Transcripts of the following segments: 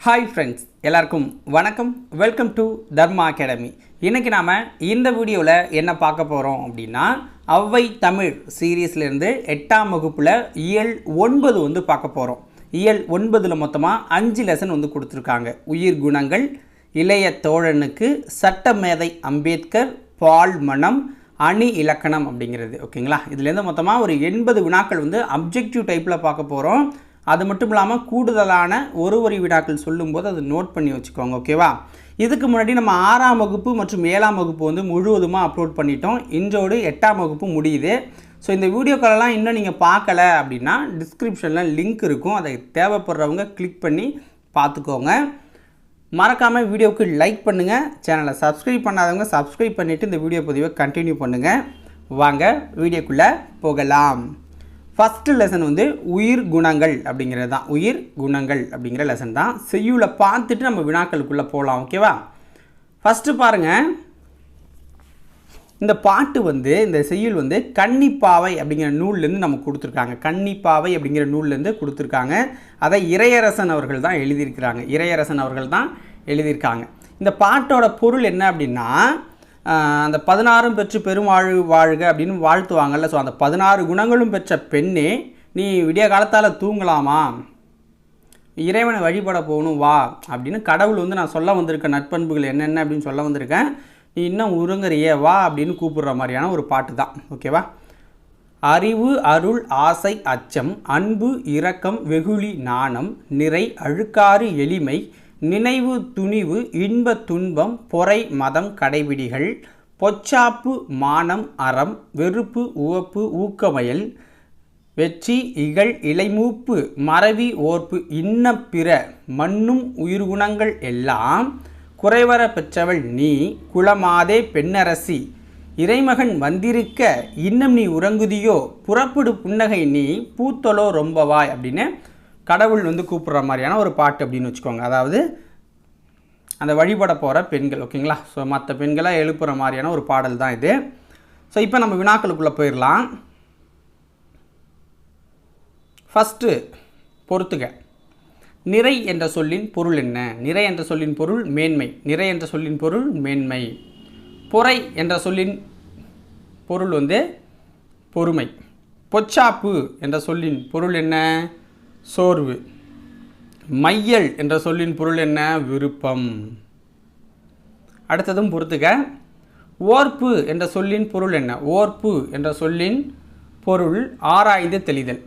Hi friends எல்லாருக்கும் வணக்கம். Welcome to Dharma academy இன்றைக்கி நாம் இந்த வீடியோவில் என்ன பார்க்க போகிறோம் அப்படின்னா அவ்வை தமிழ் சீரீஸ்லேருந்து எட்டாம் வகுப்பில் இயல் ஒன்பது வந்து பார்க்க போகிறோம் இயல் ஒன்பதில் மொத்தமாக அஞ்சு லெசன் வந்து கொடுத்துருக்காங்க. உயிர் குணங்கள் இளைய தோழனுக்கு சட்டமேதை அம்பேத்கர் பால் மனம் அணி இலக்கணம் அப்படிங்கிறது. ஓகேங்களா? இதுலேருந்து மொத்தமாக ஒரு எண்பது வினாக்கள் வந்து அப்ஜெக்டிவ் டைப்பில் பார்க்க போகிறோம் அது மட்டும் இல்லாமல் கூடுதலான ஒரு ஒரு விடாக்கள் சொல்லும்போது அதை நோட் பண்ணி வச்சுக்கோங்க ஓகேவா இதுக்கு முன்னாடி நம்ம ஆறாம் வகுப்பு மற்றும் ஏழாம் வகுப்பு வந்து முழுவதுமாக அப்லோட் பண்ணிட்டோம். இன்றோடு எட்டாம் வகுப்பு முடியுது. ஸோ இந்த வீடியோக்களெல்லாம் இன்னும் நீங்கள் பார்க்கல அப்படின்னா டிஸ்கிரிப்ஷனில் லிங்க் இருக்கும். அதை தேவைப்படுறவங்க கிளிக் பண்ணி பார்த்துக்கோங்க. மறக்காமல் வீடியோவுக்கு லைக் பண்ணுங்கள் சேனலை சப்ஸ்கிரைப் பண்ணாதவங்க சப்ஸ்கிரைப் பண்ணிவிட்டு இந்த வீடியோ பதிவை கண்டினியூ பண்ணுங்கள் வாங்க வீடியோக்குள்ளே போகலாம். ஃபஸ்ட்டு லெசன் வந்து உயிர் குணங்கள் அப்படிங்கிறது தான். உயிர் குணங்கள் அப்படிங்கிற லெசன் தான். செய்யுளை பார்த்துட்டு நம்ம வினாக்களுக்குள்ளே போகலாம் ஓகேவா ஃபஸ்ட்டு பாருங்கள் இந்த பாட்டு வந்து இந்த செய்யுள் வந்து கன்னிப்பாவை அப்படிங்கிற நூல்லேருந்து நமக்கு கொடுத்துருக்காங்க. கன்னிப்பாவை அப்படிங்கிற நூல்லேருந்து கொடுத்துருக்காங்க. அதை இறையரசன் அவர்கள் தான் எழுதியிருக்கிறாங்க. இறையரசன் அவர்கள் தான் எழுதியிருக்காங்க. இந்த பாட்டோட பொருள் என்ன அப்படின்னா அந்த பதினாறும் பெற்று பெருமாழ் வாழ்க அப்படின்னு வாழ்த்துவாங்கல்ல. ஸோ அந்த பதினாறு குணங்களும் பெற்ற பெண்ணே நீ விடிய காலத்தால் தூங்கலாமா? இறைவனை வழிபட போகணும் வா அப்படின்னு கடவுள் வந்து நான் சொல்ல வந்திருக்கேன் நட்பண்புகள் என்னென்ன அப்படின்னு சொல்ல வந்திருக்கேன். நீ இன்னும் உருங்கறியே வா அப்படின்னு கூப்பிடுற மாதிரியான ஒரு பாட்டு தான். ஓகேவா அறிவு அருள் ஆசை அச்சம் அன்பு இரக்கம் வெகுளி நாணம் நிறை அழுக்காறு எளிமை நினைவு துணிவு இன்ப துன்பம் பொறை மதம் கடைபிடிகள் பொச்சாப்பு மானம் அறம் வெறுப்பு உவப்பு ஊக்கமயல் வெற்றி இகழ் இலைமூப்பு மறவி ஓர்ப்பு இன்ன பிற மண்ணும் உயிர்குணங்கள் எல்லாம் குறைவர பெற்றவள் நீ குலமாதே பெண்ணரசி. இறைமகன் வந்திருக்க இன்னும் நீ உறங்குதியோ புறப்படு புன்னகை நீ பூத்தொலோ ரொம்பவாய் அப்படின்னு கடவுள் வந்து கூப்பிடுற மாதிரியான ஒரு பாட்டு அப்படின்னு வச்சுக்கோங்க. அதாவது அந்த வழிபட போகிற பெண்கள் ஓகேங்களா? ஸோ மற்ற பெண்களாக எழுப்புற மாதிரியான ஒரு பாடல் தான் இது. ஸோ இப்போ நம்ம வினாக்களுக்குள்ளே போயிடலாம் ஃபஸ்ட்டு பொறுத்துக. நிறை என்ற சொல்லின் பொருள் என்ன? நிறை என்ற சொல்லின் பொருள் மேன்மை. நிறை என்ற சொல்லின் பொருள் மேன்மை. பொறை என்ற சொல்லின் பொருள் வந்து பொறுமை. பொச்சாப்பு என்ற சொல்லின் பொருள் என்ன? சோர்வு. மையல் என்ற சொல்லின் பொருள் என்ன? விருப்பம். அடுத்ததும் பொறுத்துக்க ஓர்ப்பு என்ற சொல்லின் பொருள் என்ன? ஓர்ப்பு என்ற சொல்லின் பொருள் ஆராய்ந்து தெளிதல்.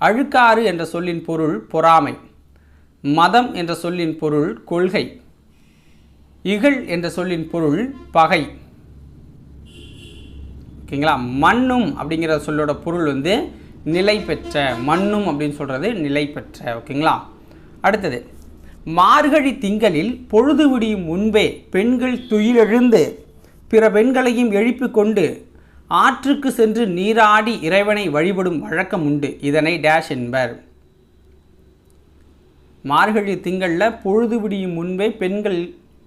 அழுக்காறு என்ற சொல்லின் பொருள் பொறாமை. மதம் என்ற சொல்லின் பொருள் கொள்கை. இகழ் என்ற சொல்லின் பொருள் பகை. ஓகேங்களா? மண்ணும் அப்படிங்கிற சொல்லோட பொருள் வந்து நிலை பெற்ற மண்ணும் அப்படின்னு சொல்கிறது நிலை பெற்ற ஓகேங்களா? அடுத்தது மார்கழி திங்களில் பொழுது விடியும் முன்பே பெண்கள் துயிலெழுந்து பிற பெண்களையும் எழுப்பி கொண்டு ஆற்றுக்கு சென்று நீராடி இறைவனை வழிபடும் வழக்கம் உண்டு. இதனை டேஷ் என்பர். மார்கழி திங்களில் பொழுது விடியும் முன்பே பெண்கள்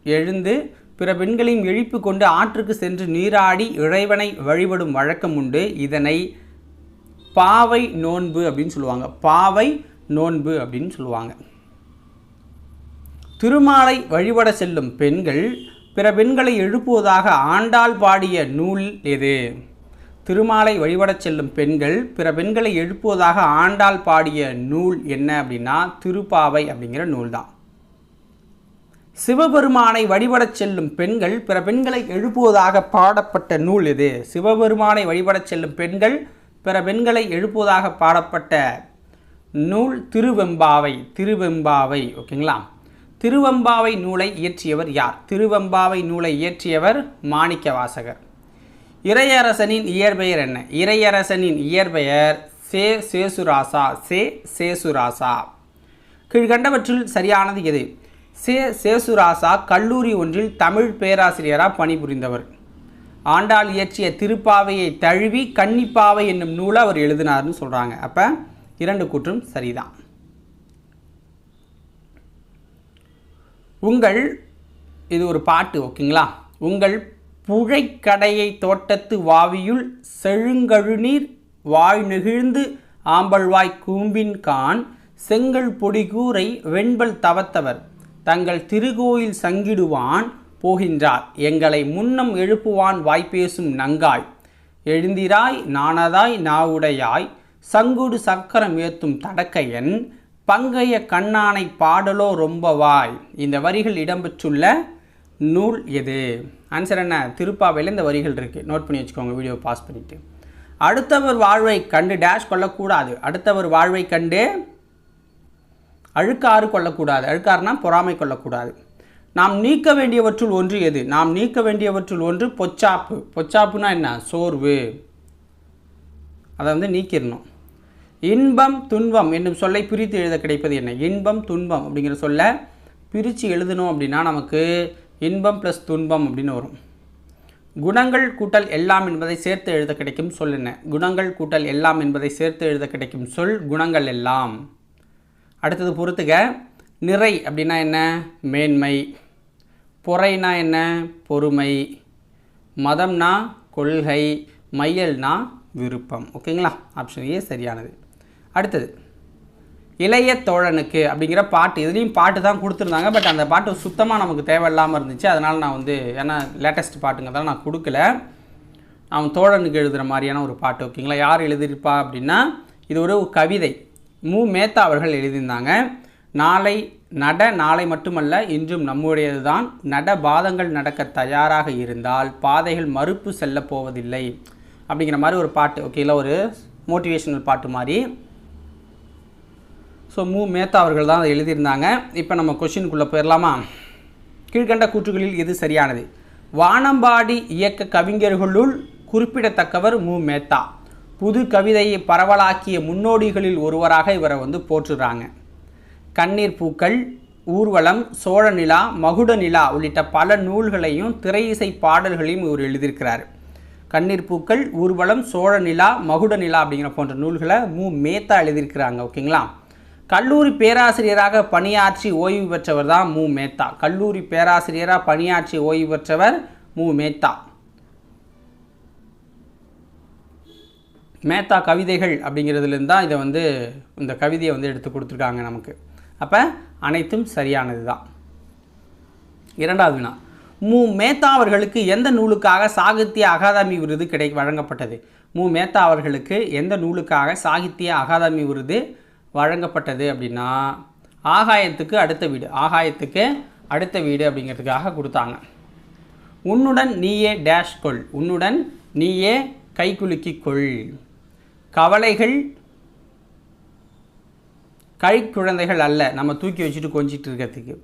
எழுந்து பிற பெண்களையும் எழுப்பி கொண்டு ஆற்றுக்கு சென்று நீராடி இறைவனை வழிபடும் வழக்கம் உண்டு. இதனை பாவை நோன்பு அப்படின்னு சொல்லுவாங்க. பாவை நோன்பு அப்படின்னு சொல்லுவாங்க. திருமாலை வழிபட செல்லும் பெண்கள் பிற பெண்களை எழுப்புவதாக ஆண்டாள் பாடிய நூல் எது? திருமாலை வழிபடச் செல்லும் பெண்கள் பிற பெண்களை எழுப்புவதாக ஆண்டாள் பாடிய நூல் என்ன அப்படின்னா திருப்பாவை அப்படிங்கிற நூல் தான் சிவபெருமானை வழிபடச் செல்லும் பெண்கள் பிற பெண்களை எழுப்புவதாக பாடப்பட்ட நூல் எது? சிவபெருமானை வழிபடச் செல்லும் பெண்கள் பிற பெண்களை எழுப்புவதாக பாடப்பட்ட நூல் திருவெம்பாவை திருவெம்பாவை ஓகேங்களா? திருவெம்பாவை நூலை இயற்றியவர் யார்? திருவெம்பாவை நூலை இயற்றியவர் மாணிக்க வாசகர் இறையரசனின் இயற்பெயர் என்ன? இறையரசனின் இயற்பெயர் சே சேசுராசா சே சேசுராசா. கீழ்கண்டவற்றில் சரியானது எது? சே சேசுராசா கல்லூரி ஒன்றில் தமிழ் பேராசிரியராக பணிபுரிந்தவர். ஆண்டாள் இயற்றிய திருப்பாவையை தழுவி கன்னிப்பாவை என்னும் நூலை அவர் எழுதினார்னு சொல்கிறாங்க அப்போ இரண்டு கூற்றும் சரிதான். உங்கள் இது ஒரு பாட்டு ஓகேங்களா? உங்கள் புழைக்கடையை தோட்டத்து வாவியுள் செழுங்கழுநீர் வாழ் நெகிழ்ந்து ஆம்பல்வாய் கூம்பின் கான் செங்கல் பொடிகூரை வெண்பல் தவத்தவர் தங்கள் திருகோயில் சங்கிடுவான் போகின்றார். எங்களை முன்னம் எழுப்புவான் வாய்ப்பேசும் நங்காய். எழுந்திராய் நாணதாய் நாவுடையாய். சங்குடு சக்கரம் ஏத்தும் தடக்கையன் பங்கைய கண்ணானை பாடலோ ரொம்பவாய். இந்த வரிகள் இடம்பெற்றுள்ள நூல் எது? ஆன்சர் என்ன? திருப்பாவையில் இந்த வரிகள் இருக்குது நோட் பண்ணி வச்சுக்கோங்க வீடியோ பாஸ் பண்ணிவிட்டு அடுத்தவர் வாழ்வை கண்டு டேஷ் கொள்ளக்கூடாது. அடுத்தவர் வாழ்வை கண்டு அழுக்காறு கொள்ளக்கூடாது. அழுக்காறுனா பொறாமை கொள்ளக்கூடாது. நாம் நீக்க வேண்டியவற்றுள் ஒன்று எது? நாம் நீக்க வேண்டியவற்றுள் ஒன்று பொச்சாப்பு. பொச்சாப்புனா என்ன? சோர்வு. அதை வந்து நீக்கிடணும். இன்பம் துன்பம் என்னும் சொல்லை பிரித்து எழுத கிடைப்பது என்ன? இன்பம் துன்பம் அப்படிங்கிற சொல்ல பிரித்து எழுதணும் அப்படின்னா நமக்கு இன்பம் ப்ளஸ் துன்பம் அப்படின்னு வரும். குணங்கள் கூட்டல் எல்லாம் என்பதை சேர்த்து எழுத கிடைக்கும் சொல் என்ன? குணங்கள் கூட்டல் எல்லாம் என்பதை சேர்த்து எழுத கிடைக்கும் சொல் குணங்கள் எல்லாம். அடுத்தது பொறுத்துக. நிறை அப்படின்னா என்ன? மேன்மை. பொறைனா என்ன? பொறுமை. மதம்னா கொள்கை. மையல்னா விருப்பம். ஓகேங்களா? ஆப்ஷன் ஏ சரியானது. அடுத்தது இளைய தோழனுக்கு அப்படிங்கிற பாட்டு. இதுலேயும் பாட்டு தான் கொடுத்துருந்தாங்க. பட் அந்த பாட்டு சுத்தமாக நமக்கு தேவையில்லாமல் இருந்துச்சு. அதனால் நான் வந்து ஏன்னா லேட்டஸ்ட் பாட்டுங்கிறதால நான் கொடுக்கல. அவன் தோழனுக்கு எழுதுகிற மாதிரியான ஒரு பாட்டு ஓகேங்களா? யார் எழுதியிருப்பா அப்படின்னா இது ஒரு கவிதை. மு. மேத்தா அவர்கள் எழுதியிருந்தாங்க. நாளை நட நாளை மட்டுமல்ல இன்றும் நம்முடையது தான் நட பாதங்கள் நடக்க தயாராக இருந்தால் பாதைகள் மறுப்பு செல்ல போவதில்லை. அப்படிங்கிற மாதிரி ஒரு பாட்டு ஓகேங்களா ஒரு மோட்டிவேஷனல் பாட்டு மாதிரி. ஸோ மு. மேத்தா அவர்கள் தான் அதை எழுதியிருந்தாங்க. இப்போ நம்ம கொஷினுக்குள்ளே போயிடலாமா கீழ்கண்ட கூற்றுகளில் எது சரியானது? வானம்பாடி இயக்க கவிஞர்களுள் குறிப்பிடத்தக்கவர் மு. மேத்தா. புது கவிதையை பரவலாக்கிய முன்னோடிகளில் ஒருவராக இவரை வந்து போற்றுறாங்க. கண்ணீர் பூக்கள் ஊர்வலம் சோழ நிலா மகுட நிலா உள்ளிட்ட பல நூல்களையும் திரை இசை பாடல்களையும் இவர் எழுதியிருக்கிறார். கண்ணீர் பூக்கள் ஊர்வலம் சோழ நிலா மகுட நிலா அப்படிங்கிற போன்ற நூல்களை மு. மேத்தா எழுதியிருக்கிறாங்க ஓகேங்களா? கல்லூரி பேராசிரியராக பணியாற்றி ஓய்வு பெற்றவர் தான் மு. மேத்தா. கல்லூரி பேராசிரியராக பணியாற்றி ஓய்வு பெற்றவர் மு. மேத்தா. மேத்தா கவிதைகள் அப்படிங்கிறதுலேருந்து தான் இதை வந்து இந்த கவிதையை வந்து எடுத்து கொடுத்துருக்காங்க நமக்கு. அப்போ அனைத்தும் சரியானது தான் இரண்டாவது வினா. மு. மேத்தா அவர்களுக்கு எந்த நூலுக்காக சாகித்ய அகாதமி விருது கிடை வழங்கப்பட்டது? மு. மேத்தா அவர்களுக்கு எந்த நூலுக்காக சாகித்ய அகாதமி விருது வழங்கப்பட்டது அப்படின்னா ஆகாயத்துக்கு அடுத்த வீடு ஆகாயத்துக்கு அடுத்த வீடு அப்படிங்கிறதுக்காக கொடுத்தாங்க. உன்னுடன் நீயே டேஷ் கொள் உன்னுடன் நீயே கைகுலுக்கிக் கொள். கவலைகள் கைக்குழந்தைகள் அல்ல. நம்ம தூக்கி வச்சுட்டு கொஞ்சிட்டு இருக்கிறதுக்கு.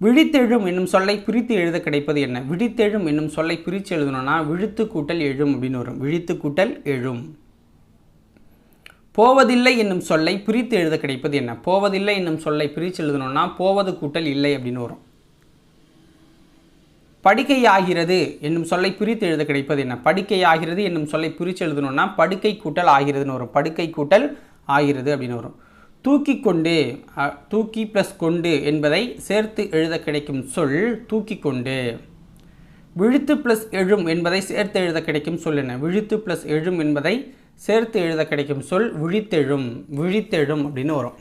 விழித்தெழும் என்னும் சொல்லை பிரித்து எழுத கிடைப்பது என்ன? விழித்தெழும் என்னும் சொல்லை பிரித்து எழுதணும்னா விழுத்து கூட்டல் எழும் அப்படின்னு வரும். விழித்து கூட்டல் எழும். போவதில்லை என்னும் சொல்லை பிரித்து எழுத கிடைப்பது என்ன? போவதில்லை என்னும் சொல்லை பிரித்து எழுதணும்னா போவது கூட்டல் இல்லை அப்படின்னு வரும். படுக்கை ஆகிறது என்னும் சொல்லை பிரித்து எழுத கிடைப்பது என்ன? படுக்கை ஆகிறது என்னும் சொல்லை பிரித்து எழுதணும்னா படுக்கை கூட்டல் ஆகிறதுன்னு வரும். படுக்கை கூட்டல் ஆகிறது அப்படின்னு வரும். தூக்கி கொண்டு தூக்கி ப்ளஸ் கொண்டு என்பதை சேர்த்து எழுத கிடைக்கும் சொல் தூக்கி கொண்டு விழுத்து ப்ளஸ் எழும் என்பதை சேர்த்து எழுத கிடைக்கும் சொல் என்ன? விழுத்து ப்ளஸ் எழும் என்பதை சேர்த்து எழுத கிடைக்கும் சொல் விழித்தெழும் விழித்தெழும் அப்படின்னு வரும்.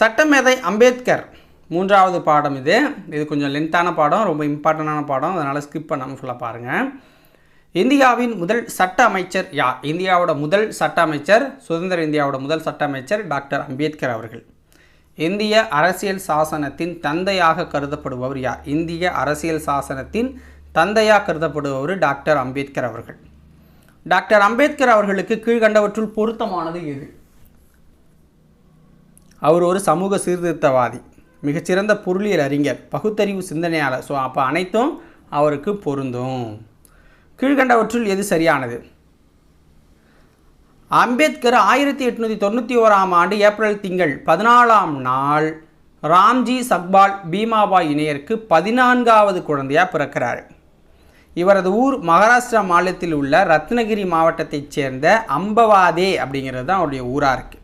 சட்டமேதை அம்பேத்கர். மூன்றாவது பாடம் இது. இது கொஞ்சம் லென்த்தான பாடம் ரொம்ப இம்பார்ட்டண்டான பாடம். அதனால் ஸ்கிப் பண்ணாமல் ஃபுல்லாக பாருங்கள் இந்தியாவின் முதல் சட்ட அமைச்சர் யார் இந்தியாவோட முதல் சட்ட அமைச்சர் சுதந்திர இந்தியாவோட முதல் சட்ட அமைச்சர் டாக்டர் அம்பேத்கர் அவர்கள். இந்திய அரசியல் சாசனத்தின் தந்தையாக கருதப்படுபவர் யார்? இந்திய அரசியல் சாசனத்தின் தந்தையாக கருதப்படுபவர் டாக்டர் அம்பேத்கர் அவர்கள். டாக்டர் அம்பேத்கர் அவர்களுக்கு கீழ்கண்டவற்றுள் பொருத்தமானது எது? அவர் ஒரு சமூக சீர்திருத்தவாதி மிகச்சிறந்த பொருளியல் அறிஞர் பகுத்தறிவு சிந்தனையாளர். ஸோ அப்போ அனைத்தும் அவருக்கு பொருந்தும். கீழ்கண்டவற்றுள் எது சரியானது? அம்பேத்கர் ஆயிரத்தி எட்நூற்றி தொண்ணூற்றி ஓராம் ஆண்டு ஏப்ரல் திங்கள் பதினாலாம் நாள் ராம்ஜி சக்பால் பீமாபாய் இணையருக்கு பதினான்காவது குழந்தையாக பிறக்கிறார். இவரது ஊர் மகாராஷ்டிரா மாநிலத்தில் உள்ள ரத்னகிரி மாவட்டத்தைச் சேர்ந்த அம்பவாதே அப்படிங்கிறது தான் அவருடைய ஊராக இருக்குது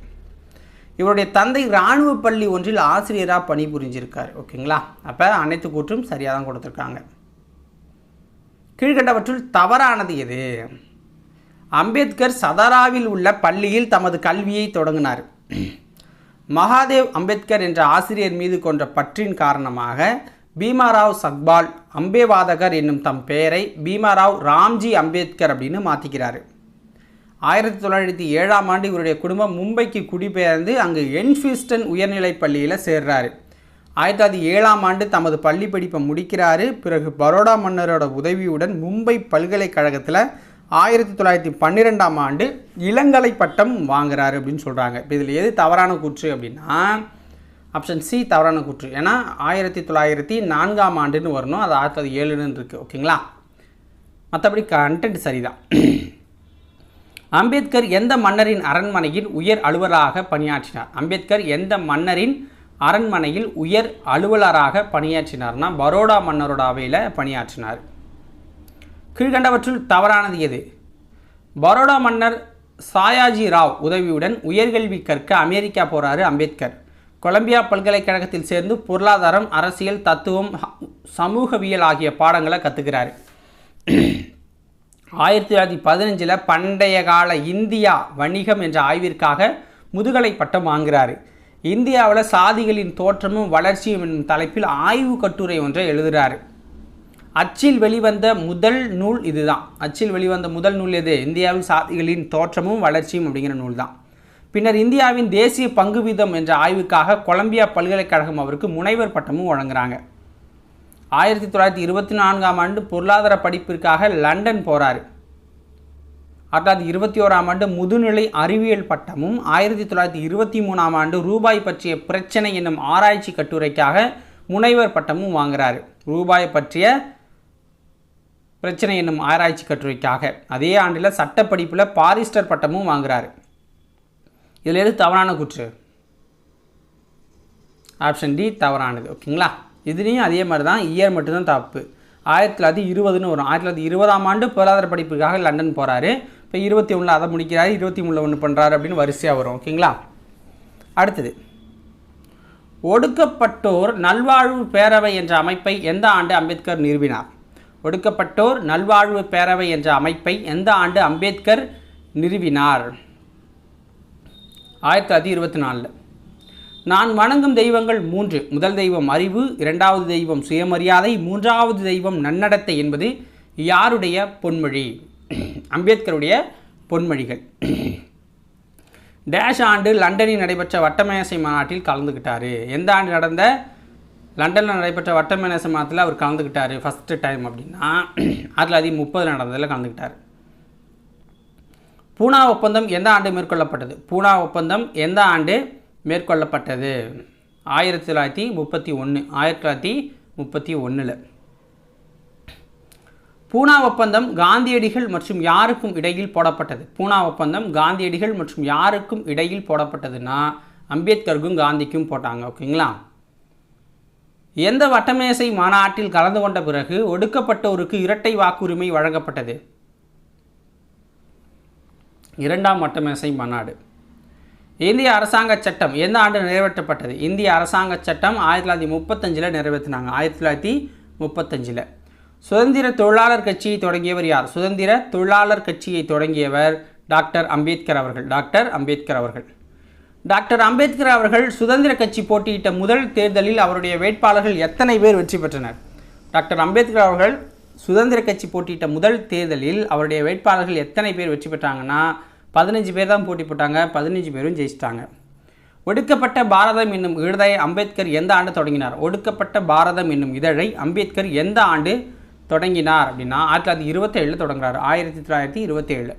இவருடைய தந்தை இராணுவ பள்ளி ஒன்றில் ஆசிரியராக பணிபுரிஞ்சிருக்கார். ஓகேங்களா? அப்போ அனைத்து கூற்றும் சரியாக தான் கொடுத்துருக்காங்க. கீழ்கண்டவற்றுள் தவறானது எது? அம்பேத்கர் சதாராவில் உள்ள பள்ளியில் தமது கல்வியை தொடங்கினார். மகாதேவ் அம்பேத்கர் என்ற ஆசிரியர் மீது கொண்ட பற்றின் காரணமாக பீமாராவ் சக்பால் அம்பேவாதகர் என்னும் தம் பெயரை பீமாராவ் ராம்ஜி அம்பேத்கர் அப்படின்னு மாற்றிக்கிறார் ஆயிரத்தி தொள்ளாயிரத்தி ஏழாம் ஆண்டு இவருடைய குடும்பம் மும்பைக்கு குடிபெயர்ந்து அங்கு என்ஃபியூஸ்டன் உயர்நிலைப் பள்ளியில் சேர்றாரு. ஆயிரத்தி தொள்ளாயிரத்தி ஏழாம் ஆண்டு தமது பள்ளி படிப்பை முடிக்கிறாரு. பிறகு பரோடா மன்னரோட உதவியுடன் மும்பை பல்கலைக்கழகத்தில் ஆயிரத்தி தொள்ளாயிரத்தி பன்னிரெண்டாம் ஆண்டு இளங்கலை பட்டம் வாங்குறாரு அப்படின்னு சொல்கிறாங்க இப்போ இதில் எது தவறான கூற்று அப்படின்னா ஆப்ஷன் சி தவறான கூற்று. ஏன்னா ஆயிரத்தி தொள்ளாயிரத்தி நான்காம் ஆண்டுன்னு வரணும். அது ஆயிரத்தி தொள்ளாயிரத்தி ஏழுன்னு இருக்குது ஓகேங்களா? மற்றபடி கண்டென்ட் சரிதான். அம்பேத்கர் எந்த மன்னரின் அரண்மனையில் உயர் அலுவலராக பணியாற்றினார்? அம்பேத்கர் எந்த மன்னரின் அரண்மனையில் உயர் அலுவலராக பணியாற்றினார்னா பரோடா மன்னரோட அவையில் பணியாற்றினார். கீழ்கண்டவற்றுள் தவறானது எது? பரோடா மன்னர் சாயாஜி ராவ் உதவியுடன் உயர்கல்வி கற்க அமெரிக்கா போகிறாரு அம்பேத்கர். கொலம்பியா பல்கலைக்கழகத்தில் சேர்ந்து பொருளாதாரம் அரசியல் தத்துவம் சமூகவியல் ஆகிய பாடங்களை கற்றுக்கிறாரு ஆயிரத்தி தொள்ளாயிரத்தி பதினஞ்சில் பண்டைய கால இந்தியா வணிகம் என்ற ஆய்விற்காக முதுகலை பட்டம் வாங்குகிறாரு இந்தியாவில் சாதிகளின் தோற்றமும் வளர்ச்சியும் என்னும் தலைப்பில் ஆய்வு கட்டுரை ஒன்றை எழுதுகிறாரு அச்சில் வெளிவந்த முதல் நூல் இதுதான். அச்சில் வெளிவந்த முதல் நூல் எது? இந்தியாவில் சாதிகளின் தோற்றமும் வளர்ச்சியும் அப்படிங்கிற நூல் தான். பின்னர் இந்தியாவின் தேசிய பங்கு வீதம் என்ற ஆய்வுக்காக கொலம்பியா பல்கலைக்கழகம் அவருக்கு முனைவர் பட்டமும் வழங்குறாங்க. ஆயிரத்தி தொள்ளாயிரத்தி இருபத்தி நான்காம் ஆண்டு பொருளாதார படிப்பிற்காக லண்டன் போகிறாரு அதாவது இருபத்தி ஓராம் ஆண்டு முதுநிலை அறிவியல் பட்டமும் ஆயிரத்தி தொள்ளாயிரத்தி இருபத்தி மூணாம் ஆண்டு ரூபாய் பற்றிய பிரச்சனை என்னும் ஆராய்ச்சி கட்டுரைக்காக முனைவர் பட்டமும் வாங்குகிறார் ரூபாய் பற்றிய பிரச்சனை என்னும் ஆராய்ச்சி கட்டுரைக்காக. அதே ஆண்டில் சட்டப்படிப்பில் பாரிஸ்டர் பட்டமும் வாங்குகிறார் இதில் எது தவறான குற்று? ஆப்ஷன் டி தவறானது. ஓகேங்களா? இதுலேயும் அதே மாதிரி தான் இயர் மட்டும்தான் தப்பு. ஆயிரத்தி தொள்ளாயிரத்தி இருபதுன்னு வரும். ஆயிரத்தி தொள்ளாயிரத்தி இருபதாம் ஆண்டு பொருளாதார படிப்புக்காக லண்டன் போகிறாரு இப்போ இருபத்தி ஒன்றில் அதை முடிக்கிறாரு இருபத்தி மூணில் ஒன்று பண்ணுறாரு அப்படின்னு வரிசையாக வரும் ஓகேங்களா? அடுத்தது ஒடுக்கப்பட்டோர் நல்வாழ்வு பேரவை என்ற அமைப்பை எந்த ஆண்டு அம்பேத்கர் நிறுவினார்? ஒடுக்கப்பட்டோர் நல்வாழ்வு பேரவை என்ற அமைப்பை எந்த ஆண்டு அம்பேத்கர் நிறுவினார்? ஆயிரத்தி தொள்ளாயிரத்தி இருபத்தி நாலில். நான் வணங்கும் தெய்வங்கள் மூன்று முதல் தெய்வம் அறிவு இரண்டாவது தெய்வம் சுயமரியாதை மூன்றாவது தெய்வம் நன்னடத்தை என்பது யாருடைய பொன்மொழி? அம்பேத்கருடைய பொன்மொழிகள். டேஷ் ஆண்டு லண்டனில் நடைபெற்ற வட்டமேசை மாநாட்டில் கலந்துக்கிட்டார் எந்த ஆண்டு நடந்த லண்டனில் நடைபெற்ற வட்டமேசை மாநாட்டில் அவர் கலந்துக்கிட்டார் ஃபஸ்ட்டு டைம் அப்படின்னா ஆயிரத்தி தொள்ளாயிரத்தி முப்பது நடந்ததில் கலந்துக்கிட்டார் பூனா ஒப்பந்தம் எந்த ஆண்டு மேற்கொள்ளப்பட்டது? பூனா ஒப்பந்தம் எந்த ஆண்டு மேற்கொள்ளப்பட்டது? ஆயிரத்தி தொள்ளாயிரத்தி முப்பத்தி ஒன்று ஆயிரத்தி தொள்ளாயிரத்தி முப்பத்தி ஒன்றில் பூனா ஒப்பந்தம் காந்தியடிகள் மற்றும் யாருக்கும் இடையில் போடப்பட்டது. பூனா ஒப்பந்தம் காந்தியடிகள் மற்றும் யாருக்கும் இடையில் போடப்பட்டதுன்னா அம்பேத்கருக்கும் காந்திக்கும் போட்டாங்க ஓகேங்களா? எந்த வட்டமேசை மாநாட்டில் கலந்து கொண்ட பிறகு ஒடுக்கப்பட்டோருக்கு இரட்டை வாக்குரிமை வழங்கப்பட்டது? இரண்டாம் வட்டமேசை மாநாடு. இந்திய அரசாங்க சட்டம் எந்த ஆண்டு நிறைவேற்றப்பட்டது? இந்திய அரசாங்க சட்டம் ஆயிரத்தி தொள்ளாயிரத்தி முப்பத்தஞ்சில் நிறைவேற்றினாங்க. ஆயிரத்தி தொள்ளாயிரத்தி முப்பத்தஞ்சில். சுதந்திர தொழிலாளர் கட்சியை தொடங்கியவர் யார்? சுதந்திர தொழிலாளர் கட்சியை தொடங்கியவர் டாக்டர் அம்பேத்கர் அவர்கள். டாக்டர் அம்பேத்கர் அவர்கள். டாக்டர் அம்பேத்கர் அவர்கள் சுதந்திர கட்சி போட்டியிட்ட முதல் தேர்தலில் அவருடைய வேட்பாளர்கள் எத்தனை பேர் வெற்றி பெற்றனர்? டாக்டர் அம்பேத்கர் அவர்கள் சுதந்திர கட்சி போட்டியிட்ட முதல் தேர்தலில் அவருடைய வேட்பாளர்கள் எத்தனை பேர் வெற்றி பெற்றாங்கன்னா பதினஞ்சு பேர் தான் போட்டி போட்டாங்க. பதினஞ்சு பேரும் ஜெயிச்சிட்டாங்க. ஒடுக்கப்பட்ட பாரதம் என்னும் இதழை அம்பேத்கர் எந்த ஆண்டு தொடங்கினார்? ஒடுக்கப்பட்ட பாரதம் என்னும் இதழை அம்பேத்கர் எந்த ஆண்டு தொடங்கினார் அப்படின்னா ஆயிரத்தி தொள்ளாயிரத்தி இருபத்தேழில் தொடங்குறார். ஆயிரத்தி தொள்ளாயிரத்தி இருபத்தேழு.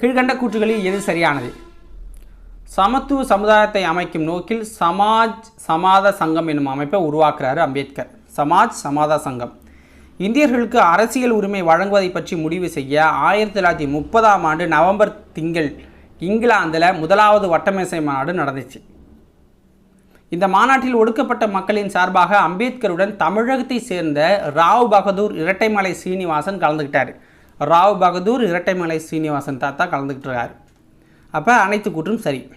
கீழ்கண்ட கூற்றுகளில் எது சரியானது? சமத்துவ சமுதாயத்தை அமைக்கும் நோக்கில் சமாஜ் சமாத சங்கம் என்னும் அமைப்பை உருவாக்குறாரு அம்பேத்கர். சமாஜ் சமாதா சங்கம். இந்தியர்களுக்கு அரசியல் உரிமை வழங்குவதை பற்றி முடிவு செய்ய ஆயிரத்தி தொள்ளாயிரத்தி முப்பதாம் ஆண்டு நவம்பர் திங்கள் இங்கிலாந்தில் முதலாவது வட்டமேசை மாநாடு நடந்துச்சு. இந்த மாநாட்டில் ஒடுக்கப்பட்ட மக்களின் சார்பாக அம்பேத்கருடன் தமிழகத்தை சேர்ந்த ராவ் பகதூர் இரட்டைமலை சீனிவாசன் கலந்துக்கிட்டார் ராவ் பகதூர் இரட்டைமலை சீனிவாசன் தாத்தா கலந்துக்கிட்டு அப்போ அனைத்து கூற்றும் சரி.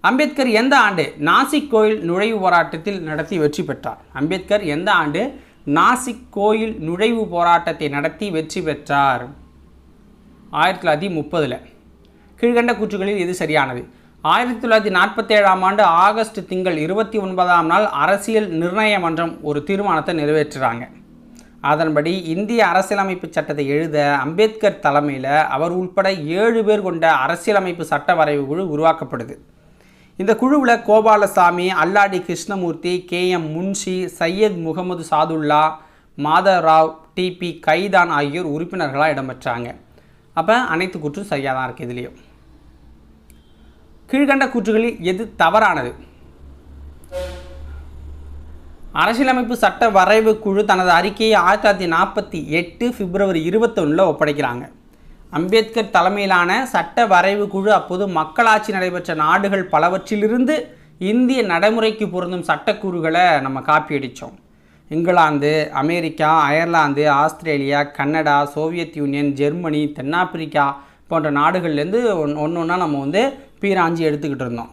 அம்பேத்கர் எந்த ஆண்டு நாசிக் கோயில் நுழைவு போராட்டத்தில் நடத்தி வெற்றி பெற்றார்? அம்பேத்கர் எந்த ஆண்டு நாசிக் கோயில் நுழைவு போராட்டத்தை நடத்தி வெற்றி பெற்றார்? ஆயிரத்தி தொள்ளாயிரத்தி முப்பதில். கீழ்கண்ட கூற்றுகளில் எது சரியானது. ஆயிரத்தி தொள்ளாயிரத்தி நாற்பத்தி ஏழாம் ஆண்டு ஆகஸ்ட் திங்கள் இருபத்தி ஒன்பதாம் நாள் அரசியல் நிர்ணய மன்றம் ஒரு தீர்மானத்தை நிறைவேற்றுறாங்க. அதன்படி இந்திய அரசியலமைப்பு சட்டத்தை எழுத அம்பேத்கர் தலைமையில் அவர் உள்பட ஏழு பேர் கொண்ட அரசியலமைப்பு சட்ட வரைவு குழு உருவாக்கப்படுது. இந்த குழுவில் Gopalaswamy Alladi Krishnamurthy K M Munshi Syed Mohammed Saadullah Madhava Rao DP Khaitan ஆகியோர் உறுப்பினர்களாக இடம்பெற்றாங்க. அப்போ அனைத்து குற்றம் சரியாக தான் இருக்குது இதுலேயும். கீழ்கண்ட கூற்றுகளில் எது தவறானது? அரசியலமைப்பு சட்ட வரைவு குழு தனது அறிக்கையை ஆயிரத்தி தொள்ளாயிரத்தி நாற்பத்தி எட்டு பிப்ரவரி இருபத்தொன்னில் ஒப்படைக்கிறாங்க. அம்பேத்கர் தலைமையிலான சட்ட வரைவு குழு அப்போது மக்களாட்சி நடைபெற்ற நாடுகள் பலவற்றிலிருந்து இந்திய நடைமுறைக்கு பொருந்தும் சட்டக்கூறுகளை நம்ம காப்பி அடித்தோம் England America Ireland Australia Canada Soviet Union Germany தென்னாப்பிரிக்கா போன்ற நாடுகள்லேருந்து ஒன் ஒன்று ஒன்றா நம்ம வந்து பீராஞ்சி எடுத்துக்கிட்டு இருந்தோம்.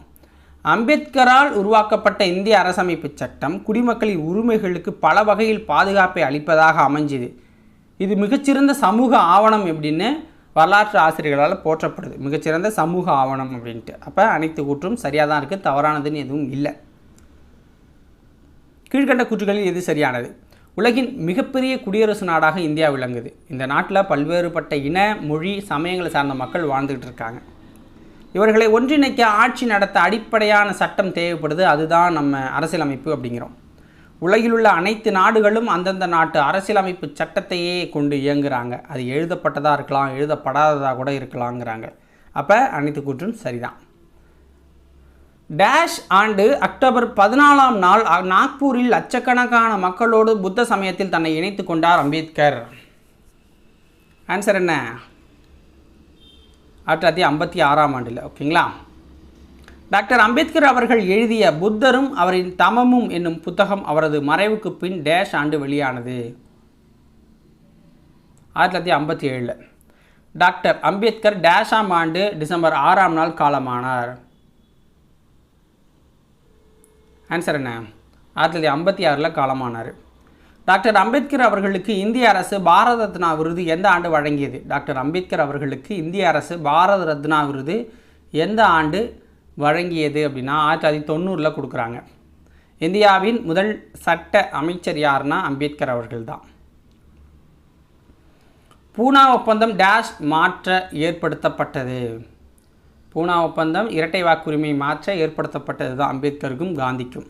அம்பேத்கரால் உருவாக்கப்பட்ட இந்திய அரசமைப்பு சட்டம் குடிமக்களின் உரிமைகளுக்கு பல வகையில் பாதுகாப்பை அளிப்பதாக அமைஞ்சுது. இது மிகச்சிறந்த சமூக ஆவணம் எப்படின்னு வரலாற்று ஆசிரியர்களால் போற்றப்படுது. மிகச்சிறந்த சமூக ஆவணம் அப்படின்ட்டு. அப்போ அனைத்து கூற்றும் சரியாக தான் இருக்குது தவறானதுன்னு எதுவும் இல்லை. கீழ்கண்ட கூற்றுகளில் எது சரியானது? உலகின் மிகப்பெரிய குடியரசு நாடாக இந்தியா விளங்குது. இந்த நாட்டில் பல்வேறுபட்ட இன மொழி சமயங்களை சார்ந்த மக்கள் வாழ்ந்துகிட்டு இருக்காங்க. இவர்களை ஒன்றிணைக்க ஆட்சி நடத்த அடிப்படையான சட்டம் தேவைப்படுது. அதுதான் நம்ம அரசியலமைப்பு அப்படிங்கிறோம். உலகிலுள்ள அனைத்து நாடுகளும் அந்தந்த நாட்டு அரசியலமைப்பு சட்டத்தையே கொண்டு இயங்குகிறாங்க அது எழுதப்பட்டதாக இருக்கலாம் எழுதப்படாததாக கூட இருக்கலாங்கிறாங்க. அப்போ அனைத்து கூற்றும் சரிதான். டேஷ் ஆண்டு அக்டோபர் பதினாலாம் நாள் நாக்பூரில் லட்சக்கணக்கான மக்களோடு புத்த சமயத்தில் தன்னை இணைத்து கொண்டார் அம்பேத்கர். ஆன்சர் என்ன? ஆயிரத்தி தொள்ளாயிரத்தி ஐம்பத்தி ஆறாம் ஆண்டில் ஓகேங்களா? டாக்டர் அம்பேத்கர் அவர்கள் எழுதிய புத்தரும் அவரின் தமமும் என்னும் புத்தகம் அவரது மறைவுக்கு பின் டேஷ் ஆண்டு வெளியானது. ஆயிரத்தி தொள்ளாயிரத்தி ஐம்பத்தி ஏழில் டாக்டர் அம்பேத்கர் டேஷாம் ஆண்டு டிசம்பர் ஆறாம் நாள் காலமானார். ஆன்சர் என்ன? ஆயிரத்தி தொள்ளாயிரத்தி ஐம்பத்தி ஆறில் காலமானார். டாக்டர் அம்பேத்கர் அவர்களுக்கு இந்திய அரசு பாரத ரத்னா விருது எந்த ஆண்டு வழங்கியது? டாக்டர் அம்பேத்கர் அவர்களுக்கு இந்திய அரசு பாரத ரத்னா விருது எந்த ஆண்டு வழங்கியது அப்படின்னா ஆயிரத்தி தொள்ளாயிரத்தி தொண்ணூறில் கொடுக்குறாங்க. இந்தியாவின் முதல் சட்ட அமைச்சர் யாருன்னா அம்பேத்கர் அவர்கள் தான் பூனா ஒப்பந்தம் டேஷ் மாற்ற ஏற்படுத்தப்பட்டது. பூனா ஒப்பந்தம் இரட்டை வாக்குரிமை மாற்ற ஏற்படுத்தப்பட்டது தான் அம்பேத்கருக்கும் காந்திக்கும்.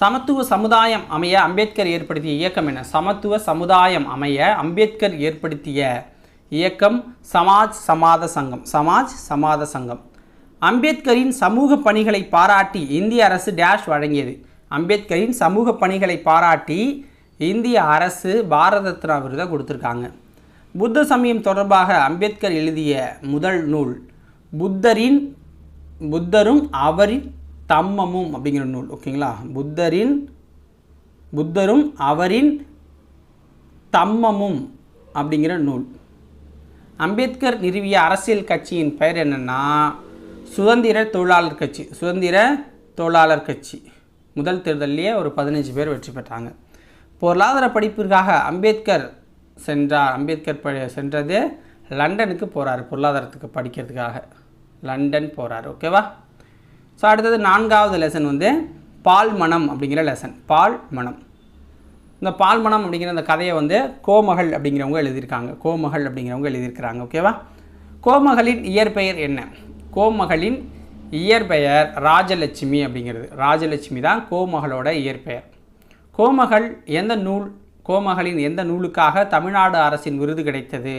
சமத்துவ சமுதாயம் அமைய அம்பேத்கர் ஏற்படுத்திய இயக்கம் என்ன? சமத்துவ சமுதாயம் அமைய அம்பேத்கர் ஏற்படுத்திய இயக்கம் சமாஜ் சமாத சங்கம். சமாஜ் சமாத சங்கம். அம்பேத்கரின் சமூக பணிகளை பாராட்டி இந்திய அரசு டேஷ் வழங்கியது. அம்பேத்கரின் சமூக பணிகளை பாராட்டி இந்திய அரசு பாரத ரத்னா விருதை கொடுத்துருக்காங்க. புத்த சமயம் தொடர்பாக அம்பேத்கர் எழுதிய முதல் நூல் புத்தரின் புத்தரும் அவரின் தம்மமும் அப்படிங்கிற நூல் ஓகேங்களா? புத்தரின் புத்தரும் அவரின் தம்மமும் அப்படிங்கிற நூல். அம்பேத்கர் நிறுவிய அரசியல் கட்சியின் பெயர் என்னென்னா சுதந்திர தொழிலாளர் கட்சி சுதந்திர தொழிலாளர் கட்சி. முதல் தேர்தலிலேயே ஒரு பதினஞ்சு பேர் வெற்றி பெற்றாங்க. பொருளாதார படிப்பிற்காக அம்பேத்கர் சென்றார். அம்பேத்கர் சென்றது லண்டனுக்கு போகிறார் பொருளாதாரத்துக்கு படிக்கிறதுக்காக. லண்டன் போகிறார் ஓகேவா? ஸோ அடுத்தது நான்காவது லெசன் வந்து பால் மனம் அப்படிங்கிற லெசன் பால் மனம் இந்த பால் மனம் அப்படிங்கிற அந்த கதையை வந்து கோமகள் அப்படிங்கிறவங்க எழுதியிருக்காங்க. கோமகள் அப்படிங்கிறவங்க எழுதியிருக்கிறாங்க. ஓகேவா கோமகளின் இயற்பெயர் என்ன? கோமகளின் இயற்பெயர் ராஜலட்சுமி அப்படிங்கிறது. ராஜலட்சுமி தான் கோமகளோட இயற்பெயர். கோமகள் எந்த நூல்? கோமகளின் எந்த நூலுக்காக தமிழ்நாடு அரசின் விருது கிடைத்தது?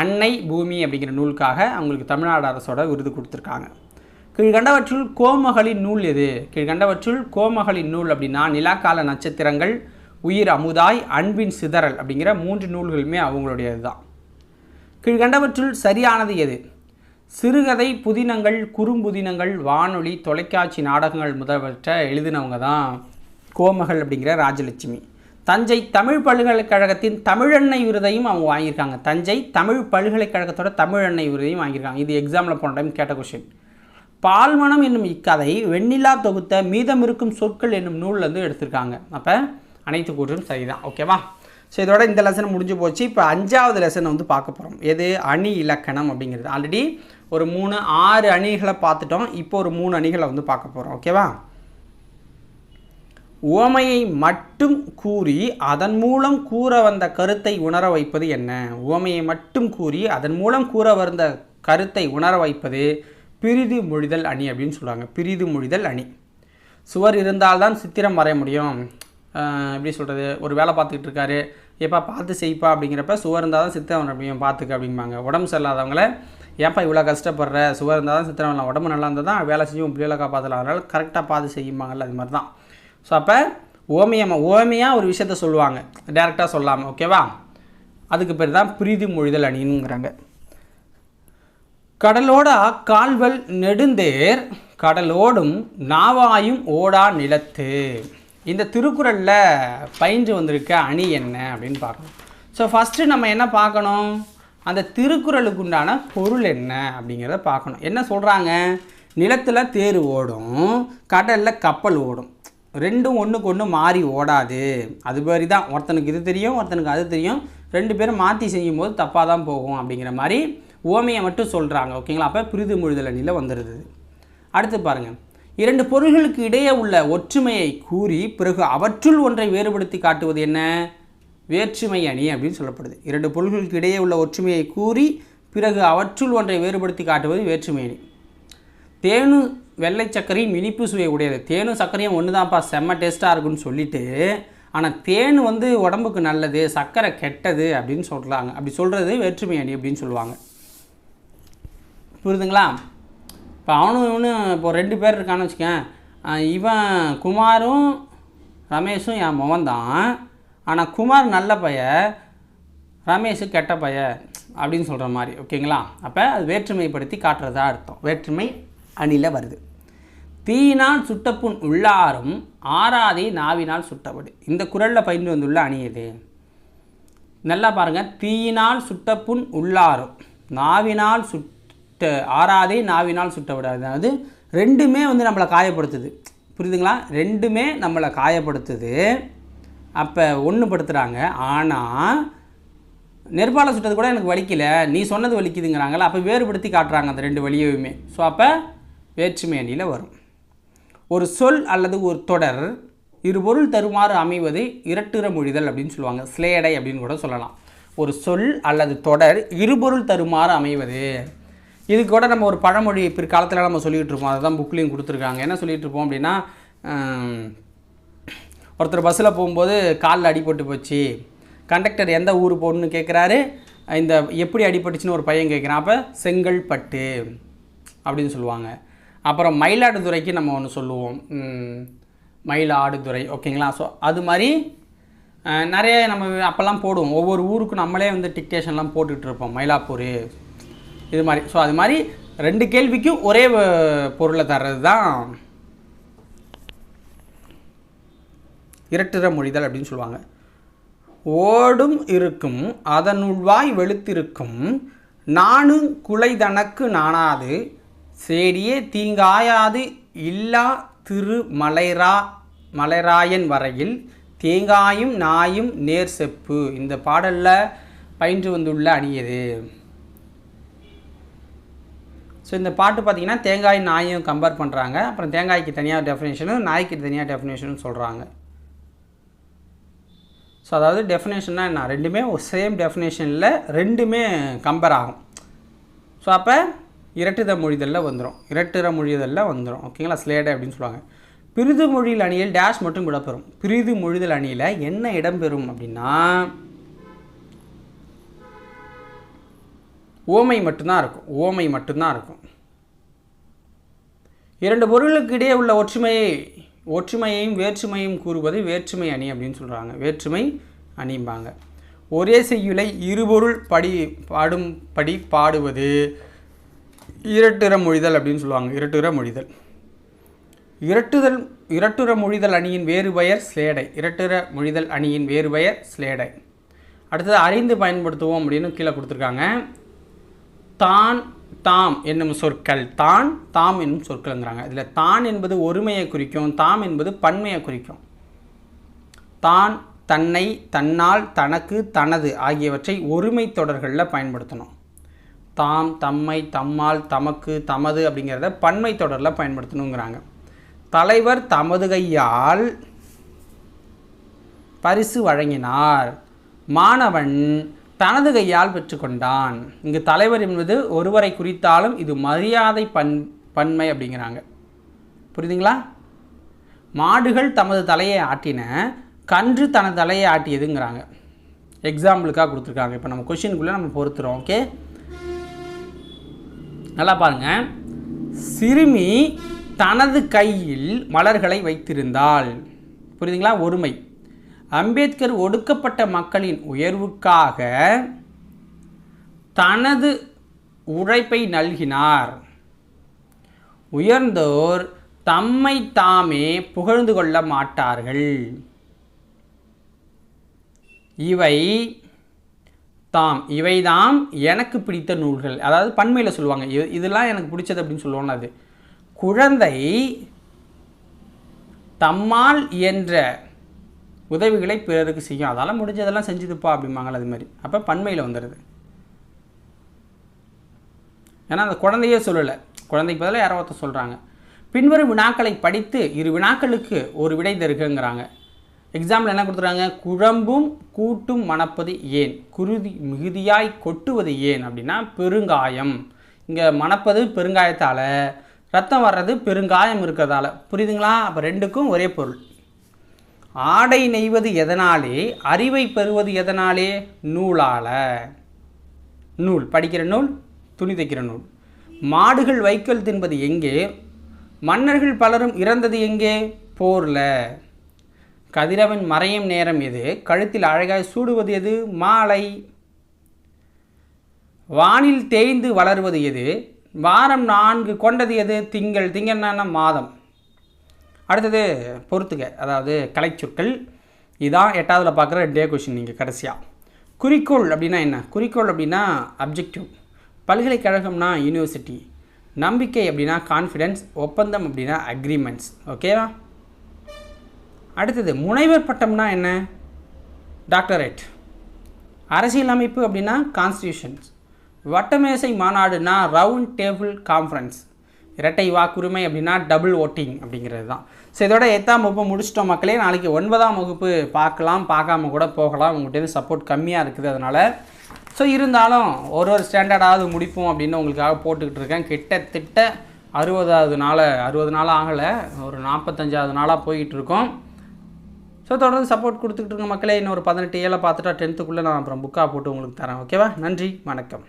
அன்னை பூமி அப்படிங்கிற நூலுக்காக அவங்களுக்கு தமிழ்நாடு அரசோட விருது கொடுத்துருக்காங்க. கீழ்கண்டவற்றுள் கோமகளின் நூல் எது? கீழ்கண்டவற்றுள் கோமகளின் நூல் அப்படின்னா நிலாக்கால நட்சத்திரங்கள் உயிர் அமுதாய் அன்பின் சிதறல் அப்படிங்கிற மூன்று நூல்களுமே அவங்களுடையது தான் கீழ்கண்டவற்றுள் சரியானது எது? சிறுகதை புதினங்கள் குறும்புதினங்கள் வானொலி தொலைக்காட்சி நாடகங்கள் முதல்வற்றை எழுதினவங்க தான் கோமகள் அப்படிங்கிற ராஜலட்சுமி. தஞ்சை தமிழ் பல்கலைக்கழகத்தின் தமிழெண்ணெய் விருதையும் அவங்க வாங்கியிருக்காங்க. தஞ்சை தமிழ் பல்கலைக்கழகத்தோட தமிழெண்ணெய் விருதையும் வாங்கியிருக்காங்க. இது எக்ஸாமில் போன டைம் கேட்ட கொஷின் பால்மணம் என்னும் இக்கதை வெண்ணிலா தொகுத்த மீதமிருக்கும் சொற்கள் என்னும் நூல்லேருந்து எடுத்திருக்காங்க. அப்போ அனைத்து கூற்றும் சரிதான். ஓகேவா ஸோ இதோட இந்த லெசன் முடிஞ்சு போச்சு. இப்போ அஞ்சாவது லெசன் வந்து பார்க்க போகிறோம் எது? அணி இலக்கணம் அப்படிங்கிறது. ஆல்ரெடி ஒரு மூணு ஆறு அணிகளை பார்த்துட்டோம். இப்போ ஒரு மூணு அணிகளை வந்து பார்க்க போகிறோம் ஓகேவா உவமையை மட்டும் கூறி அதன் மூலம் கூற வந்த கருத்தை உணர வைப்பது என்ன? உவமையை மட்டும் கூறி அதன் மூலம் கூற வந்த கருத்தை உணர வைப்பது பிரிது மொழிதல் அணி அப்படின்னு சொல்லுவாங்க. பிரிது மொழிதல் அணி. சுவர் இருந்தால்தான் சித்திரம் வரைய முடியும். எப்படி சொல்கிறது ஒரு வேலை பார்த்துக்கிட்டு இருக்காரு. எப்பா பார்த்து செய்ப்பா அப்படிங்கிறப்ப சுவர் இருந்தால் தான் சித்திரம் முடியும். பார்த்துக்க அப்படிம்பாங்க. உடம்பு சரியில்லாதவங்கள ஏப்பா இவ்வளோ கஷ்டப்படுற? சுவர் இருந்தால் தான் சித்திரம் வரலாம். உடம்பு நல்லா இருந்தால் தான் வேலை செஞ்சு உன் பிள்ளைகளை காப்பாற்றலாம் அதனால் கரெக்டாக பார்த்து செய்யும்பாங்கல்ல அது மாதிரி தான் ஸோ அப்போ ஓமியமாக ஓமையாக ஒரு விஷயத்த சொல்லுவாங்க. டேரெக்டாக சொல்லாமல் ஓகேவா அதுக்கு பேர் தான் பிரீதி மொழிதல் அணிங்கிறாங்க கடலோடா கால்வல் நெடுந்தேர் கடலோடும் நாவாயும் ஓடா நிலத்து. இந்த திருக்குறளில் பயின்று வந்திருக்க அணி என்ன அப்படின்னு பார்க்கணும். ஸோ ஃபஸ்ட்டு நம்ம என்ன பார்க்கணும்? அந்த திருக்குறளுக்கு உண்டான பொருள் என்ன அப்படிங்கிறத பார்க்கணும். என்ன சொல்கிறாங்க நிலத்தில் தேர் ஓடும் கடலில் கப்பல் ஓடும். ரெண்டும் ஒன்றுக்கு ஒன்று மாறி ஓடாது. அது மாதிரி தான். ஒருத்தனுக்கு இது தெரியும் ஒருத்தனுக்கு அது தெரியும். ரெண்டு பேரும் மாற்றி செய்யும்போது தப்பாக தான் போகும் அப்படிங்கிற மாதிரி ஓமையை மட்டும் சொல்கிறாங்க ஓகேங்களா? அப்போ பிரிது மொழிதல் அணியில் வந்துடுது அடுத்து பாருங்கள் இரண்டு பொருள்களுக்கு இடையே உள்ள ஒற்றுமையை கூறி பிறகு அவற்றுள் ஒன்றை வேறுபடுத்தி காட்டுவது என்ன? வேற்றுமை அணி அப்படின்னு சொல்லப்படுது. இரண்டு பொருள்களுக்கு இடையே உள்ள ஒற்றுமையை கூறி பிறகு அவற்றுள் ஒன்றை வேறுபடுத்தி காட்டுவது வேற்றுமை அணி. தேனு வெள்ளை சர்க்கரையும் இனிப்பு சுவை உடையது. தேனும் சர்க்கரையும் ஒன்று தான்ப்பா செம்ம டேஸ்ட்டாக இருக்குன்னு சொல்லிட்டு ஆனால் தேன் வந்து உடம்புக்கு நல்லது சர்க்கரை கெட்டது அப்படின்னு சொல்கிறாங்க அப்படி சொல்கிறது வேற்றுமை அணி அப்படின்னு சொல்லுவாங்க. புரியுதுங்களா? இப்போ அவனும் இவனும் இப்போ ரெண்டு பேர் இருக்கான்னு வச்சுக்கேன். இவன் குமாரும் ரமேஷும் என் மகன் தான். ஆனால் குமார் நல்ல பைய ரமேஷு கெட்ட பைய அப்படின்னு சொல்கிற மாதிரி ஓகேங்களா? அப்போ அது வேற்றுமைப்படுத்தி காட்டுறதா அர்த்தம். வேற்றுமை அணியில் வருது. தீயினால் சுட்டப்புண் உள்ளாரும் ஆறாதே நாவினால் சுட்டப்படு இந்த குரலில் பயின்று வந்துள்ள அணி எது? நல்லா பாருங்கள் தீயினால் சுட்டப்புண் உள்ளாரும் நாவினால் சுட்ட ஆறாதே நாவினால் சுட்ட விடாது அதாவது ரெண்டுமே வந்து நம்மளை காயப்படுத்துது. புரியுதுங்களா? ரெண்டுமே நம்மளை காயப்படுத்துது. அப்போ ஒன்றுபடுத்துகிறாங்க ஆனால் நெற்பாலை சுட்டது கூட எனக்கு வலிக்கல. நீ சொன்னது வலிக்குதுங்கிறாங்களா அப்போ வேறுபடுத்தி காட்டுறாங்க அந்த ரெண்டு வழியையுமே ஸோ அப்போ வேற்றுமை அணியில் வரும். ஒரு சொல் அல்லது ஒரு தொடர் இரு பொருள் தருமாறு அமைவது இரட்டுற மொழிதல் அப்படின்னு சொல்லுவாங்க. ஸ்லேடை அப்படின்னு கூட சொல்லலாம். ஒரு சொல் அல்லது தொடர் இருபொருள் தருமாறு அமைவது இது கூட நம்ம ஒரு பழமொழி பிற்காலத்தில் நம்ம சொல்லிகிட்டு இருப்போம். அதை தான் புக்லேயும் கொடுத்துருக்காங்க. என்ன சொல்லிகிட்டு இருப்போம் அப்படின்னா ஒருத்தர் பஸ்ஸில் போகும்போது காலில் அடிபட்டு போச்சு. கண்டக்டர் எந்த ஊர் போகணுன்னு கேட்குறாரு இந்த எப்படி அடிபட்டுச்சுன்னு ஒரு பையன் கேட்குறான் அப்போ செங்கல்பட்டு அப்படின்னு சொல்லுவாங்க. அப்புறம் மயிலாடுதுறைக்கு நம்ம ஒன்று சொல்லுவோம். மயிலாடுதுறை. ஓகேங்களா ஸோ அது மாதிரி நிறைய நம்ம அப்போல்லாம் போடுவோம். ஒவ்வொரு ஊருக்கும் நம்மளே வந்து டிக்டேஷன்லாம் போட்டுக்கிட்டு இருப்போம். மயிலாப்பூர் இது மாதிரி. ஸோ அது மாதிரி ரெண்டு கேள்விக்கும் ஒரே பொருளை தர்றது தான் இரட்டுற மொழிதல் அப்படின்னு சொல்லுவாங்க. ஓடும் இருக்கும் அதனுள்வாய் வெளுத்திருக்கும் நானும் குலை தனக்கு நாணாது சேடியே தீங்காயாது இல்லா திரு மலைரா மலைராயன் வரையில் தேங்காயும் நாயும் நேர் செப்பு. இந்த பாடலில் பயின்று வந்துள்ள அணியது ஸோ இந்த பாட்டு பார்த்தீங்கன்னா தேங்காய் நாயும் கம்பேர் பண்ணுறாங்க அப்புறம் தேங்காய்க்கு தனியாக டெஃபினேஷனும் நாய்க்கு தனியாக டெஃபினேஷனும் சொல்கிறாங்க ஸோ அதாவது டெஃபினேஷன்னா என்ன? ரெண்டுமே சேம் டெஃபினேஷனில் ரெண்டுமே கம்பேர் ஆகும். ஸோ அப்போ இரட்டுத மொழிதலில் வந்துடும் இரட்டுற மொழிதலில் வந்துடும் ஓகேங்களா ஸ்லேடை அப்படின்னு சொல்லுவாங்க. பிரிது மொழியில் அணியில் டேஷ் மட்டும் இடம்பெறும் பிரிது மொழிதல் அணியில் என்ன இடம்பெறும் அப்படின்னா ஓமை மட்டும்தான் இருக்கும். ஓமை மட்டும்தான் இருக்கும். இரண்டு பொருளுக்கு இடையே உள்ள ஒற்றுமையை ஒற்றுமையையும் வேற்றுமையும் கூறுவது வேற்றுமை அணி அப்படின்னு சொல்கிறாங்க வேற்றுமை அணிம்பாங்க. ஒரே செய்யுளை இருபொருள் படி பாடும்படி பாடுவது. இரட்டுற மொழிதல் அப்படின்னு சொல்லுவாங்க. இரட்டுற மொழிதல். இரட்டுதல் இரட்டுற மொழிதல் அணியின் வேறு பெயர் ஸ்லேடை இரட்டுற மொழிதல் அணியின் வேறு பெயர் ஸ்லேடை அடுத்தது அறிந்து பயன்படுத்துவோம் அப்படின்னு கீழே கொடுத்துருக்காங்க. தான் தாம் என்னும் சொற்கள். தான் தாம் என்னும் சொற்கள்ங்கிறாங்க. இதில் தான் என்பது ஒருமையை குறிக்கும் தாம் என்பது பன்மையை குறிக்கும். தான் தன்னை தன்னால் தனக்கு தனது ஆகியவற்றை ஒருமை தொடர்களில் பயன்படுத்தணும். தாம் தம்மை தம்மால் தமக்கு தமது அப்படிங்கிறத பன்மை தொடரில் பயன்படுத்தணுங்கிறாங்க. தலைவர் தமது கையால் பரிசு வழங்கினார். மாணவன் தனது கையால் பெற்றுக்கொண்டான். இங்கு தலைவர் என்பது ஒருவரை குறித்தாலும் இது மரியாதை பண் பன்மை அப்படிங்கிறாங்க. புரியுதுங்களா? மாடுகள் தமது தலையை ஆட்டின கன்று தனது தலையை ஆட்டியதுங்கிறாங்க. எக்ஸாம்பிளுக்காக கொடுத்துருக்காங்க. இப்போ நம்ம கொஷினுக்குள்ளே நம்ம பொறுத்துறோம் ஓகே நல்லா பாருங்க. சிறுமி தனது கையில் மலர்களை வைத்திருந்தாள். புரியுதுங்களா? ஒருமை. அம்பேத்கர் ஒடுக்கப்பட்ட மக்களின் உயர்வுக்காக தனது உழைப்பை நல்கினார். உயர்ந்தோர் தம்மை தாமே புகழ்ந்து கொள்ள மாட்டார்கள். இவை தாம் இவைதாம் எனக்கு பிடித்த நூல்கள். அதாவது பன்மையில் சொல்லுவாங்க. இது- இதெல்லாம் எனக்கு பிடிச்சது அப்படின்னு சொல்லுவோம்ல அது. குழந்தை தம்மால் என்ற உதவிகளை பிறருக்கு செய்யும். அதால் முடிஞ்சதெல்லாம் செஞ்சுதுப்பா அப்படிம்பாங்களே அது மாதிரி. அப்போ பன்மையில் வந்துடுது ஏன்னா அந்த குழந்தையே சொல்லலை. குழந்தைக்கு பதிலாக யாரோ ஒருத்தர் சொல்கிறாங்க பின்வரும் வினாக்களை படித்து இரு வினாக்களுக்கு ஒரு விடை தருகங்கிறாங்க. எக்ஸாம்பிள் என்ன கொடுத்துறாங்க குழம்பும் கூட்டும் மணப்பது ஏன்? குருதி மிகுதியாய் கொட்டுவது ஏன் அப்படின்னா பெருங்காயம். இங்கே மணப்பது பெருங்காயத்தால் ரத்தம் வர்றது பெருங்காயம் இருக்கிறதால. புரியுதுங்களா? அப்போ ரெண்டுக்கும் ஒரே பொருள். ஆடை நெய்வது எதனாலே அறிவை பெறுவது எதனாலே? நூலால். நூல் படிக்கிற நூல் துணி தைக்கிற நூல். மாடுகள் வைக்கோல் தின்பது எங்கே? மன்னர்கள் பலரும் இறந்தது எங்கே? போரில். கதிரவன் மறையும் நேரம் எது? கழுத்தில் அழகாய் சூடுவது எது? மாலை. வானில் தேய்ந்து வளருவது எது? வாரம் நான்கு கொண்டது எது? திங்கள். திங்கள்னா மாதம். அடுத்தது பொறுத்துக அதாவது கலைச்சொற்கள். இதான் எட்டாவதில் பார்க்குற டே கொஷின் நீங்கள் கடைசியாக குறிக்கோள் அப்படின்னா என்ன? குறிக்கோள் அப்படின்னா அப்ஜெக்டிவ் பல்கலைக்கழகம்னா யூனிவர்சிட்டி நம்பிக்கை அப்படின்னா கான்ஃபிடென்ஸ் ஒப்பந்தம் அப்படின்னா அக்ரிமெண்ட்ஸ் ஓகேவா அடுத்தது முனைவர் பட்டம்னா என்ன? டாக்டரேட் அரசியலமைப்பு அப்படின்னா கான்ஸ்டியூஷன்ஸ் வட்டமேசை மாநாடுனா ரவுண்ட் டேபிள் கான்ஃபரன்ஸ் இரட்டை வாக்குரிமை அப்படின்னா டபுள் ஓட்டிங் அப்படிங்கிறது தான். ஸோ இதோட எட்டாம் வகுப்பு முடிச்சிட்டோம் மக்களே. நாளைக்கு ஒன்பதாம் வகுப்பு பார்க்கலாம் பார்க்காம கூட போகலாம். உங்கள்கிட்ட சப்போர்ட் கம்மியாக இருக்குது அதனால். ஸோ இருந்தாலும் ஒரு ஒரு ஸ்டாண்டர்டாவது முடிப்போம் அப்படின்னு உங்களுக்காக போட்டுக்கிட்டு இருக்கேன். கிட்டத்தட்ட அறுபதாவது நாள் அறுபது நாள் ஆகலை. ஒரு நாற்பத்தஞ்சாவது நாளாக போய்கிட்டு இருக்கோம். ஸோ தொடர்ந்து சப்போர்ட் கொடுத்துக்கிட்டு இருக்க மக்களே. இன்னொரு பதினெட்டு ஏழை பார்த்துட்டா டென்த்துக்குள்ளே நான் அப்புறம் புக்காக போட்டு உங்களுக்கு தரேன். ஓகேவா நன்றி வணக்கம்.